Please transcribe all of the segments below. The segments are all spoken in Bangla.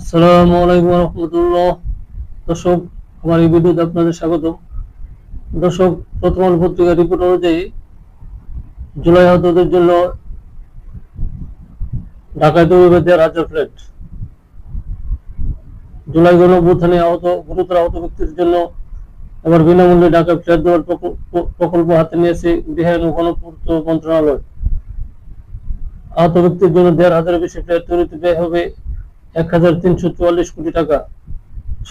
আসসালামু আলাইকুম রহমতুল্লাহ। দর্শক, আমার এই ভিডিওতে আপনাদের স্বাগত দর্শক প্রথম আলো পত্রিকার রিপোর্ট অনুযায়ী জুলাই আহতদের জন্য ঢাকায় তৈরি ফ্ল্যাট। জুলাই গণঅভ্যুত্থানে আহত গুরুতর আহত ব্যক্তির জন্য এবার বিনামূল্যে ঢাকায় ফ্ল্যাট দেওয়ার প্রকল্প হাতে নিয়েছে বিহার ও গণপূর্ত মন্ত্রণালয়। আহত ব্যক্তির জন্য দেড় হাজারের বেশি ফ্ল্যাট তৈরিতে ব্যয় হবে এক হাজার তিনশো চুয়াল্লিশ কোটি টাকা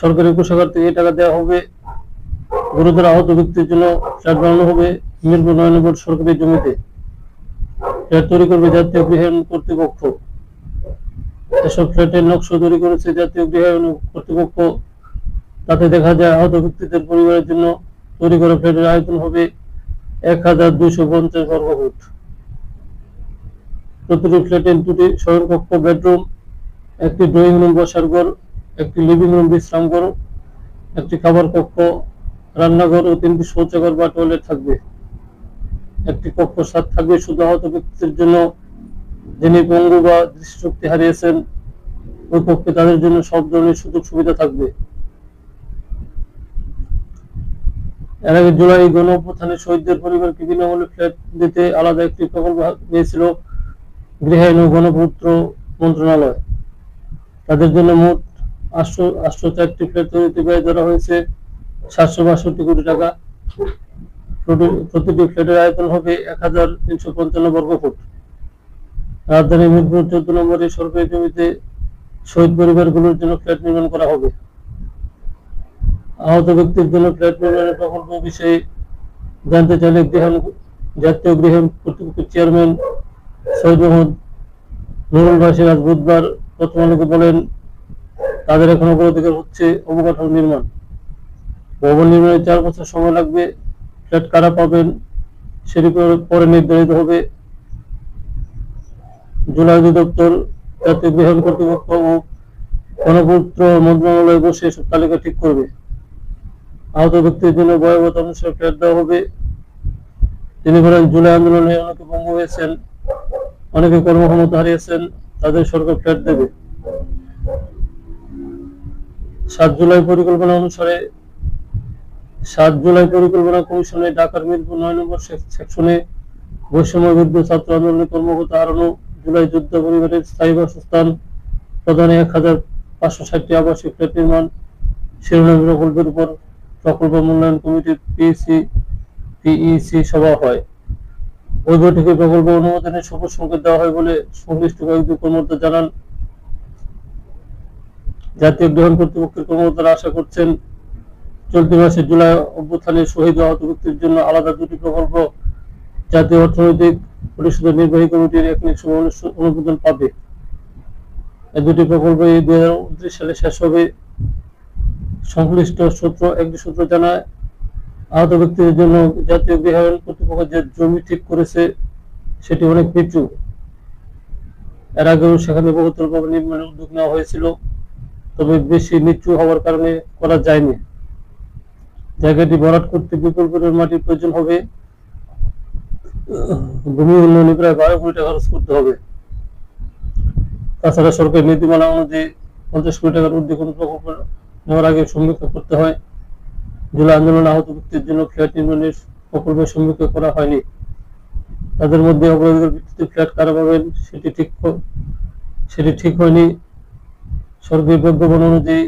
সরকারি কোষাগার থেকে টাকা দেওয়া হবে। গুরুতর আহত ব্যক্তির জন্য ফ্ল্যাট বানানো হবে মিরপুর নয় নম্বর সরকারি জমিতে। ফ্ল্যাট তৈরি করবে জাতীয় গৃহায়ণ কর্তৃপক্ষ। এসব ফ্ল্যাটের নকশা তৈরি করেছে জাতীয় গৃহায়ণ কর্তৃপক্ষ। তাতে দেখা যায় আহত ব্যক্তিদের পরিবারের জন্য তৈরি করা ফ্ল্যাটের আয়তন হবে এক হাজার দুইশো পঞ্চাশ বর্গ ফুট প্রতিটি ফ্ল্যাটে দুটি শয়নকক্ষ বেডরুম একটি ড্রয়িং রুম বসার ঘর, একটি লিভিং রুম বিশ্রাম ঘর, একটি খাবার কক্ষ, রান্নাঘর ও তিনটি শৌচাগার বা টয়লেট থাকবে। একটি কক্ষ সাত থাকবে শুধু আহত ব্যক্তিদের জন্য, যিনি পঙ্গু বা দৃষ্টিশক্তি হারিয়েছেন। ওই কক্ষে তাদের জন্য সব ধরনের সুযোগ সুবিধা থাকবে। এর আগে জুলাই গণ অভ্যুত্থানে শহীদদের পরিবারকে বিনামূল্যে ফ্ল্যাট দিতে আলাদা একটি প্রকল্প নিয়েছিল গৃহায়ণ ও গণপূর্ত মন্ত্রণালয়। তাদের জন্য মোট আটশো আটশো চারটি ফ্ল্যাট ব্যয় ধরা হয়েছে। সাতশো বাষট্টি কোটি টাকা। প্রতিটি ফ্ল্যাটের আয়তন হবে এক হাজার তিনশো পঞ্চান্ন বর্গ ফুট। রাজধানী মিরপুর চোদ্দ নম্বরে সরকারি জমিতে শহীদ পরিবারগুলোর জন্য ফ্ল্যাট নির্মাণ করা হবে। আহত ব্যক্তির জন্য ফ্ল্যাট নির্মাণের প্রকল্প বিষয়ে জানতে চাইলে গৃহায়ণ জাতীয় গৃহ কর্তৃপক্ষের চেয়ারম্যান সৈয়দ মোহাম্মদ নুরুল বাসির আজ বুধবার প্রথম বলেন, তাদের এখন অগ্রাধিকার হচ্ছে অবকাঠামো নির্মাণ। ভবন নির্মাণে চার বছর সময় লাগবে, ফ্ল্যাট কারা পাবেন, সেটি পরে- নির্ধারিত হবে। জুলাই অধিদপ্তর জাতীয় গৃহায়ণ কর্তৃপক্ষ ও গণপূর্ত মন্ত্রণালয়ে বসে এসব তালিকা ঠিক করবে। আহত ব্যক্তির জন্য ভয়াবহতা অনুসারে ফ্ল্যাট দেওয়া হবে। তিনি বলেন, জুলাই আন্দোলনে অনেকে ভঙ্গ হয়েছেন, অনেকে কর্মক্ষমতা হারিয়েছেন। তাদের সরকার ফ্ল্যাট দেবে। সাত জুলাই পরিকল্পনা অনুসারে, সাত জুলাই পরিকল্পনা কমিশনে ঢাকার মিরপুর নয় নম্বর সেকশনে বৈষম্য বিরুদ্ধ ছাত্র আন্দোলনের কর্মকর্তা হারানো জুলাই যুদ্ধ পরিবারের স্থায়ী বাসস্থান প্রদানে এক হাজার পাঁচশো ষাটটি আবাসিক ফ্ল্যাট নির্মাণ, শিরোনামী প্রকল্পের উপর প্রকল্প মূল্যায়ন কমিটির পিসি পিইসি সভা হয়। ওই বৈঠকে প্রকল্প অনুমোদনের সবুজ সংকেত দেওয়া হয় বলে সংশ্লিষ্ট কয়েকজন কর্মকর্তা জানান। জাতীয় গ্রহণ কর্তৃপক্ষের কর্মকর্তারা আশা করছেন, চলতি মাসে জুলাই অভ্যুত্থানে শহীদ আহত ব্যক্তির জন্য আলাদা দুটি প্রকল্প জাতীয় অর্থনৈতিক পরিষদের নির্বাহী কমিটির একনিক অনুমোদন পাবে। এই দুটি প্রকল্প এই দুই হাজার উনত্রিশ সালে শেষ হবে। সংশ্লিষ্ট সূত্র একটি সূত্র জানায় আহত জন্য জাতীয় কর্তৃপক্ষ যে জমি ঠিক করেছে, সেটি অনেক নিচু এর আগেও সেখানে নির্মাণের উদ্যোগ নেওয়া হয়েছিল, তবে বেশি নিচু হওয়ার কারণে করা যায়নি। জায়গাটি ভরাট করতে বিপুল পরিমাণ মাটির প্রয়োজন হবে। ভূমি উন্নয়নে প্রায় বারো কোটি টাকা খরচ করতে হবে। তাছাড়া সরকারি নীতিমালা অনুযায়ী পঞ্চাশ কোটি টাকার কোনো প্রকল্প নেওয়ার আগে সমীক্ষা করতে হয়। জুলাই আন্দোলন আহত ব্যক্তির জন্য ফ্ল্যাট নির্মাণের প্রকল্পের সমীক্ষা করা হয়নি। তাদের মধ্যে অগ্রাধিকার ভিত্তিতে ফ্ল্যাট কারা পাবেন সেটি ঠিক সেটি ঠিক হয়নি। সরকারি প্রজ্ঞাপন অনুযায়ী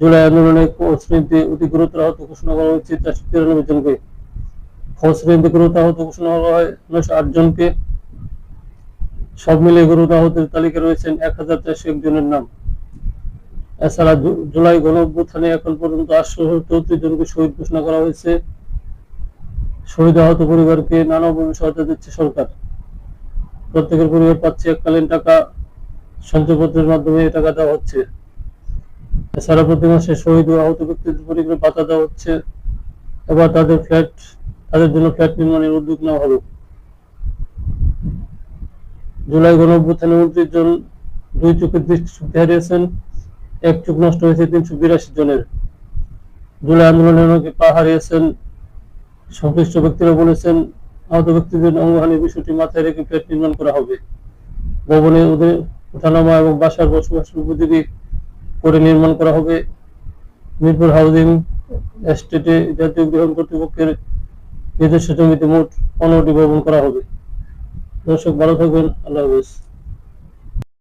জুলাই আন্দোলনে শ্রেণীতে অতি গুরুতর আহত ঘোষণা করা হয়েছে চারশো তিরানব্বই জনকে। খ শ্রেণীতে গুরুতর আহত ঘোষণা করা হয় নয়শো আট জনকে। সব মিলিয়ে গুরুতর আহতের তালিকা রয়েছেন এক হাজার চারশো একজনের নাম। এছাড়া জুলাই গণ অভ্যুত্থানে এখন পর্যন্ত আটশো চৌত্রিশ জনকে শহীদ ঘোষণা করা হয়েছে। শহীদ আহত পরিবারকে নানাভাবে সহায়তা দিচ্ছে সরকার। প্রত্যেকের পরিবার পাচ্ছে এককালীন টাকা, সঞ্চয়পত্রের মাধ্যমে এই টাকা দেওয়া হচ্ছে। এছাড়া প্রতি মাসে শহীদ ও আহত ব্যক্তিদের পরিবারে ভাতা দেওয়া হচ্ছে। এবার তাদের ফ্ল্যাট, তাদের জন্য ফ্ল্যাট নির্মাণের উদ্যোগ নেওয়া হবে। জুলাই গণ অভ্যুত্থানে উনত্রিশ জন দুই চোখের দৃষ্টিশক্তি হারিয়েছেন। এক চোখ নষ্ট হয়েছে তিনশো বিরাশি জনের। জুলাই আন্দোলনে অনেকে পা হারিয়েছেন, সংশ্লিষ্ট ব্যক্তিরা বলেছেন, আহত ব্যক্তিদের অঙ্গহানির বিষয়টি মাথায় রেখে ফ্ল্যাট নির্মাণ করা হবে। ভবনে ওদের উঠানামা এবং বাসার বসবাস উপযোগী করে নির্মাণ করা হবে। মিরপুর হাউজিং এস্টেটে জাতীয় গৃহণ কর্তৃপক্ষের নিজস্ব জমিতে মোট পনেরোটি ভবন করা হবে। দর্শক, ভালো থাকবেন। আল্লাহ হাফেজ।